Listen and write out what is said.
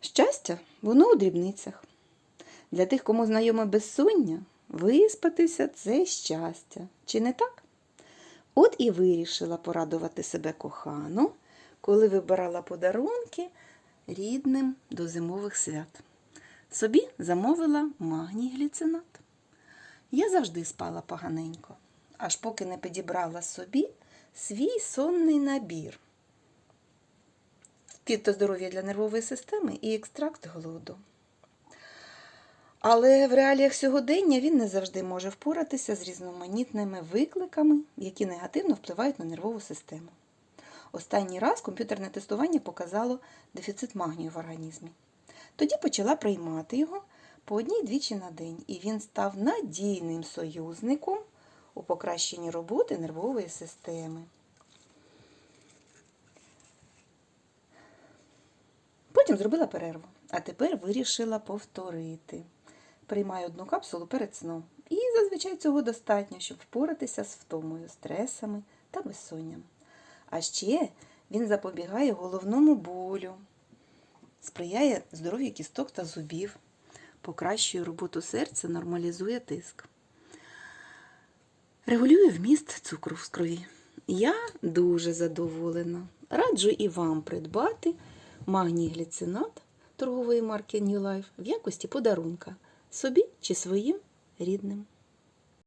Щастя, воно у дрібницях. Для тих, кому знайоме безсоння, виспатися це щастя. Чи не так? От і вирішила порадувати себе кохану, коли вибирала подарунки рідним до зимових свят. Собі замовила магній гліцинат. Я завжди спала поганенько, аж поки не підібрала собі свій сонний набір. Фіто здоров'я для нервової системи і екстракт голоду. Але в реаліях сьогодення він не завжди може впоратися з різноманітними викликами, які негативно впливають на нервову систему. Останній раз комп'ютерне тестування показало дефіцит магнію в організмі. Тоді почала приймати його по одній-двічі на день, і він став надійним союзником у покращенні роботи нервової системи. Потім зробила перерву, а тепер вирішила повторити. Приймаю одну капсулу перед сном. І зазвичай цього достатньо, щоб впоратися з втомою, стресами та безсонням. А ще він запобігає головному болю, сприяє здоров'ю кісток та зубів, покращує роботу серця, нормалізує тиск. Регулює вміст цукру в крові. Я дуже задоволена. Раджу і вам придбати магній гліцинат торгової марки New Life в якості подарунка собі чи своїм рідним.